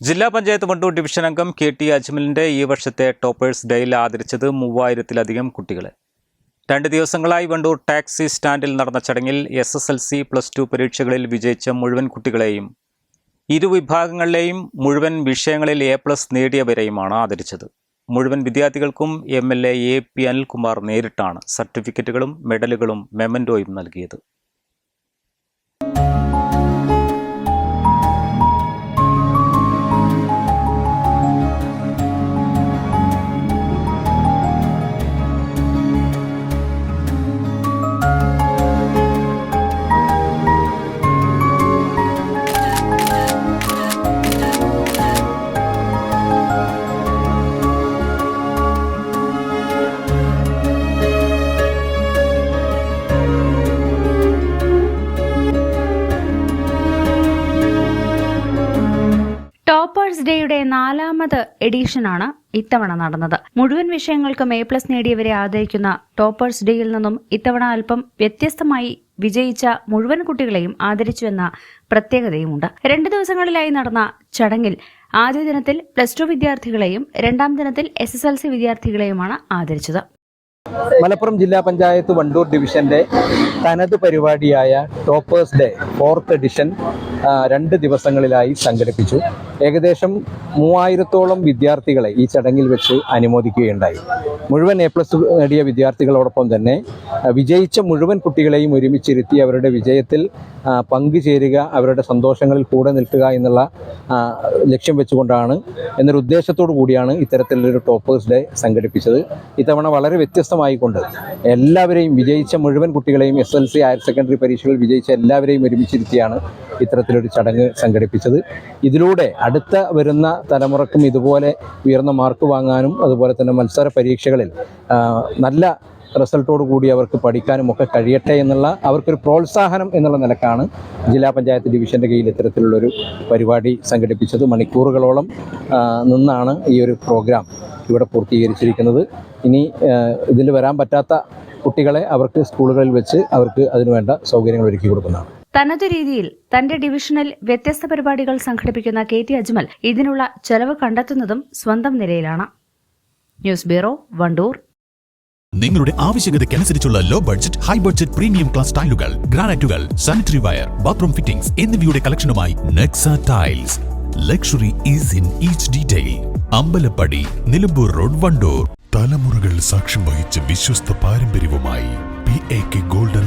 ജില്ലാ പഞ്ചായത്ത് വണ്ടൂർ ഡിവിഷൻ അംഗം K T അജ്മലിന്റെ ഈ വർഷത്തെ ടോപ്പേഴ്സ് ഡേയിൽ ആദരിച്ചത് മൂവായിരത്തിലധികം കുട്ടികളെ. രണ്ട് ദിവസങ്ങളായി വണ്ടൂർ ടാക്സി സ്റ്റാൻഡിൽ നടന്ന ചടങ്ങിൽ S S L C plus two പരീക്ഷകളിൽ വിജയിച്ച മുഴുവൻ കുട്ടികളെയും ഇരുവിഭാഗങ്ങളിലെയും മുഴുവൻ വിഷയങ്ങളിൽ എ പ്ലസ് നേടിയവരെയുമാണ് ആദരിച്ചത്. മുഴുവൻ വിദ്യാർത്ഥികൾക്കും M L A A P Anilkumar നേരിട്ടാണ് സർട്ടിഫിക്കറ്റുകളും മെഡലുകളും മെമന്റോയും നൽകിയത്. ടോപ്പേഴ്സ് ഡേയുടെ നാലാമത് എഡിഷനാണ് ഇത്തവണ നടന്നത്. മുഴുവൻ വിഷയങ്ങൾക്കും എ പ്ലസ് നേടിയവരെ ആദരിക്കുന്ന ടോപ്പേഴ്സ് ഡേയിൽ നിന്നും ഇത്തവണ അല്പം വ്യത്യസ്തമായി വിജയിച്ച മുഴുവൻ കുട്ടികളെയും ആദരിച്ചുവെന്ന പ്രത്യേകതയുമുണ്ട്. രണ്ട് ദിവസങ്ങളിലായി നടന്ന ചടങ്ങിൽ ആദ്യ ദിനത്തിൽ പ്ലസ് ടു വിദ്യാർത്ഥികളെയും രണ്ടാം ദിനത്തിൽ എസ് എസ് എൽ സി വിദ്യാർത്ഥികളെയുമാണ് ആദരിച്ചത്. മലപ്പുറം ജില്ലാ പഞ്ചായത്ത് വണ്ടൂർ ഡിവിഷന്റെ തനത് പരിപാടിയായ ടോപ്പേഴ്സ് ഡേ ഫോർത്ത് എഡിഷൻ രണ്ട് ദിവസങ്ങളിലായി സംഘടിപ്പിച്ചു. ഏകദേശം മൂവായിരത്തോളം വിദ്യാർത്ഥികളെ ഈ ചടങ്ങിൽ വെച്ച് അനുമോദിക്കുകയുണ്ടായി. മുഴുവൻ എ പ്ലസ് നേടിയ വിദ്യാർത്ഥികളോടൊപ്പം തന്നെ വിജയിച്ച മുഴുവൻ കുട്ടികളെയും ഒരുമിച്ചിരുത്തി അവരുടെ വിജയത്തിൽ പങ്കുചേരുക അവരുടെ സന്തോഷങ്ങളിൽ കൂടെ നിൽക്കുക എന്നുള്ള ലക്ഷ്യം വെച്ചുകൊണ്ടാണ് എന്നൊരു ഉദ്ദേശത്തോടു കൂടിയാണ് ഇത്തരത്തിലൊരു ടോപ്പേഴ്സ് ഡേ സംഘടിപ്പിച്ചത്. ഇത്തവണ വളരെ വ്യത്യസ്തമായിക്കൊണ്ട് എല്ലാവരെയും വിജയിച്ച മുഴുവൻ കുട്ടികളെയും S L C higher secondary പരീക്ഷകളിൽ വിജയിച്ച എല്ലാവരെയും ഒരുമിച്ചിരുത്തിയാണ് ഇത്തരത്തിലൊരു ചടങ്ങ് സംഘടിപ്പിച്ചത്. ഇതിലൂടെ അടുത്ത വരുന്ന തലമുറക്കും ഇതുപോലെ ഉയർന്ന മാർക്ക് വാങ്ങാനും അതുപോലെ തന്നെ മത്സര പരീക്ഷകളിൽ നല്ല റിസൾട്ടോട് കൂടി അവർക്ക് പഠിക്കാനും ഒക്കെ കഴിയട്ടെ എന്നുള്ള അവർക്കൊരു പ്രോത്സാഹനം എന്നുള്ള നിലക്കാണ് ജില്ലാ പഞ്ചായത്ത് ഡിവിഷന്റെ കീഴിൽ ഇത്തരത്തിലുള്ളൊരു പരിപാടി സംഘടിപ്പിച്ചത്. മണിക്കൂറുകളോളം നിന്നാണ് ഈ ഒരു പ്രോഗ്രാം ഇവിടെ പൂർത്തീകരിച്ചിരിക്കുന്നത്. ഇനി ഇതിൽ വരാൻ പറ്റാത്ത കുട്ടികളെ അവർക്ക് സ്കൂളുകളിൽ വെച്ച് അവർക്ക് അതിനുവേണ്ട സൗകര്യങ്ങൾ ഒരുക്കി കൊടുക്കുന്നതാണ്. തനത് രീതിയിൽ തന്റെ ഡിവിഷനിൽ വ്യത്യസ്ത പരിപാടികൾ സംഘടിപ്പിക്കുന്ന കെ ടി അജ്മൽ ഇതിനുള്ള ചെലവ് കണ്ടെത്തുന്നതും സ്വന്തം നിലയിലാണ്. News bureau Wandoor. നിങ്ങളുടെ ആവശ്യകതയ്ക്കനുസരിച്ചുള്ള low budget high budget premium class ടൈലുകൾ ഗ്രാനൈറ്റുകൾ സാനിറ്ററി വയർ ബാത്റൂം ഫിറ്റിംഗ്സ് എന്നിവയുടെ കളക്ഷനുമായി Nexa tiles luxury is in each detail Ambalappadi Nilambur road Wandoor. തലമുറകൾ സാക്ഷ്യം വഹിച്ച വിശ്വസ്ത പാരമ്പര്യവുമായി P A K golden